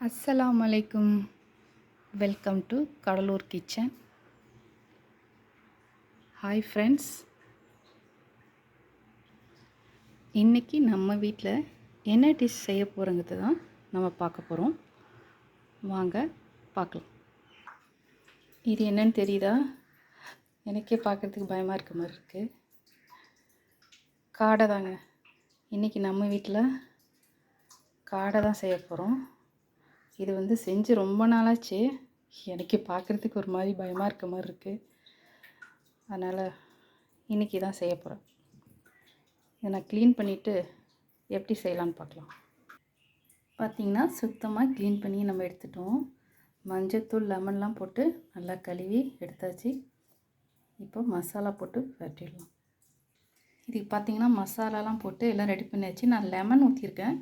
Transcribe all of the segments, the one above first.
அஸ்ஸலாம் அலைக்கும் welcome to Cuddalore kitchen hi friends இன்றைக்கி நம்ம வீட்டில் என்ன டிஷ் செய்ய போகிறோங்கிறது தான் நம்ம பார்க்க போகிறோம் வாங்க பார்க்கலாம். இது என்னன்னு தெரியுதா? எனக்கே பார்க்குறதுக்கு பயமாக இருக்க மாதிரி இருக்குது காடை தாங்க. இன்றைக்கி நம்ம வீட்டில் காடை தான் செய்ய போகிறோம் இது வந்து செஞ்சு ரொம்ப நாளாச்சு. எனக்கு பார்க்குறதுக்கு ஒரு மாதிரி பயமாக இருக்க மாதிரி இருக்குது அதனால் இன்றைக்கி தான் செய்ய போகிறேன் இதை நான் க்ளீன் பண்ணிவிட்டு எப்படி செய்யலான்னு பார்க்கலாம். பார்த்திங்கன்னா சுத்தமாக க்ளீன் பண்ணி நம்ம எடுத்துட்டோம். மஞ்சத்தூள் லெமன்லாம் போட்டு நல்லா கழுவி எடுத்தாச்சு. இப்போ மசாலா போட்டு வட்டிடலாம் இதுக்கு பார்த்திங்கன்னா மசாலாலாம் போட்டு எல்லாம் ரெடி பண்ணியாச்சு. நான் லெமன் ஊற்றிருக்கேன்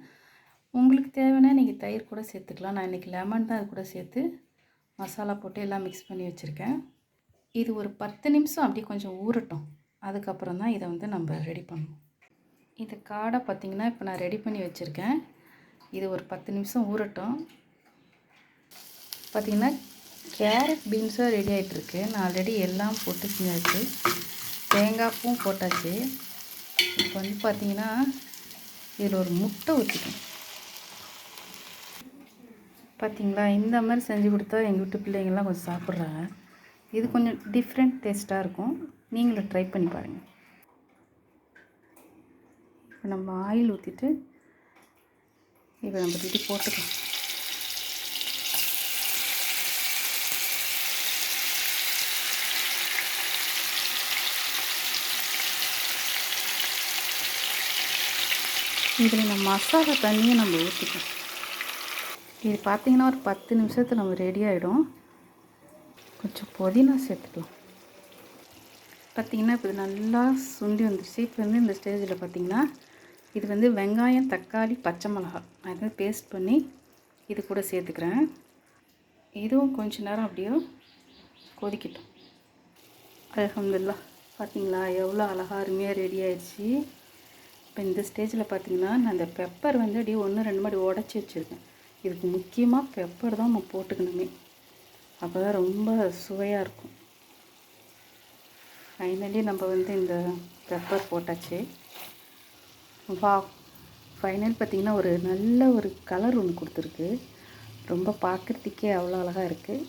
உங்களுக்கு தேவைன்னா நீங்கள் தயிர் கூட சேர்த்துக்கலாம். நான் இன்றைக்கி லெமன் தான் அது கூட சேர்த்து மசாலா போட்டு எல்லாம் மிக்ஸ் பண்ணி வச்சுருக்கேன். இது ஒரு பத்து நிமிஷம் அப்படியே கொஞ்சம் ஊறட்டும். அதுக்கப்புறம் தான் இதை வந்து நம்ம ரெடி பண்ணணும். இது காடை பார்த்திங்கன்னா இப்போ நான் ரெடி பண்ணி வச்சுருக்கேன். இது ஒரு பத்து நிமிஷம் ஊறட்டும். பார்த்திங்கன்னா கேரட் பீன்ஸும் ரெடி ஆகிட்டுருக்கு நான் ஆல்ரெடி எல்லாம் போட்டு செஞ்சாச்சு தேங்காய் பூவும் போட்டாச்சு. இப்போ வந்து பார்த்திங்கன்னா இதில் ஒரு முட்டை ஊற்றிக்கணும் பார்த்திங்களா இந்த மாதிரி செஞ்சு கொடுத்தா எங்கள் வீட்டு பிள்ளைங்கள்லாம் கொஞ்சம் சாப்பிட்றாங்க. இது கொஞ்சம் டிஃப்ரெண்ட் டேஸ்ட்டாக இருக்கும். நீங்களும் ட்ரை பண்ணி பாருங்கள் இப்போ நம்ம ஆயில் ஊற்றிட்டு இப்போ நம்ம இது போட்டுக்கலாம். இதில் நம்ம மசாலா தண்ணியை நம்ம ஊற்றிக்கலாம் இது பார்த்திங்கன்னா ஒரு பத்து நிமிஷத்தில் நம்ம ரெடி ஆகிடும் கொஞ்சம் புதினா சேர்த்துக்கலாம். பார்த்திங்கன்னா இப்போ இது நல்லா சுண்டி வந்துடுச்சு இப்போ வந்து இந்த ஸ்டேஜில் பார்த்திங்கன்னா இது வந்து வெங்காயம் தக்காளி பச்சை மிளகா. நான் இதை பேஸ்ட் பண்ணி இது கூட சேர்த்துக்கிறேன். இதுவும் கொஞ்ச நேரம் அப்படியே கொதிக்கட்டும். அலமதுல்லா பார்த்திங்களா எவ்வளோ அழகாக அருமையாக ரெடி ஆயிடுச்சு. இப்போ இந்த ஸ்டேஜில் பார்த்திங்கன்னா நான் அந்த பெப்பர் வந்து அப்படியே ஒன்று ரெண்டு மாதிரி உடச்சி வச்சுருக்கேன். இதுக்கு முக்கியமாக பெப்பர் தான் நம்ம போட்டுக்கணுமே. அப்போ தான் ரொம்ப சுவையாக இருக்கும். ஃபைனலி நம்ம வந்து இந்த பெப்பர் போட்டாச்சு. வா ஃபைனல் பார்த்திங்கன்னா ஒரு நல்ல ஒரு கலர் ஒன்று கொடுத்துருக்கு. ரொம்ப பார்க்குறதுக்கே அவ்வளோ அழகாக இருக்குது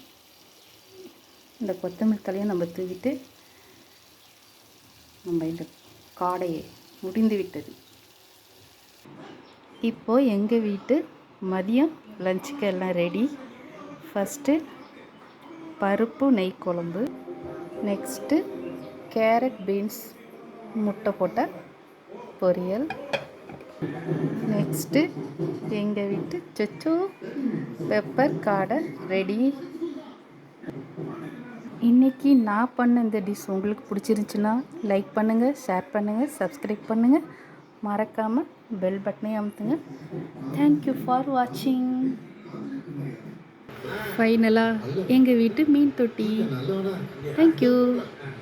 இந்த கொத்தமல்லி தலையும் நம்ம தூவிட்டு நம்ம இந்த காடையை முடிந்து விட்டது. இப்போது எங்கள் வீட்டு மதியம் லஞ்சுக்கு எல்லாம் ரெடி ஃபஸ்ட்டு பருப்பு நெய் குழம்பு. நெக்ஸ்ட்டு கேரட் பீன்ஸ் முட்டை போட்ட பொரியல். நெக்ஸ்ட்டு எங்கள் வீட்டு சொச்சோ பெப்பர் காடை ரெடி இன்றைக்கி நான் பண்ண இந்த டிஷ் உங்களுக்கு பிடிச்சிருந்துச்சின்னா லைக் பண்ணுங்கள் ஷேர் பண்ணுங்கள் சப்ஸ்கிரைப் பண்ணுங்கள் மறக்காமல் பெல் பட்டனையும் அமுத்துங்க. தேங்க்யூ ஃபார் வாட்சிங் ஃபைனலாக எங்கள் வீட்டு மீன் தொட்டி. தேங்க்யூ